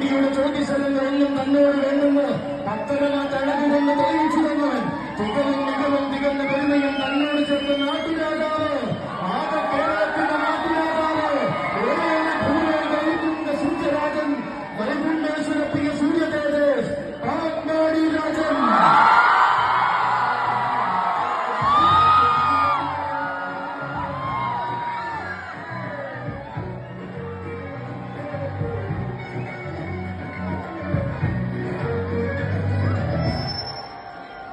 കുട്ടിയോട് ചോദിച്ചതും കഴിഞ്ഞും തന്നോട് വേണ്ടുന്നു. ഭക്തരന തളരുമെന്ന് തെളിയിച്ചു തന്നവൻ. തികവും മികവും തികന്ന പെരുമയും തന്നോട് ചേർത്ത് നാട്ടുകാർ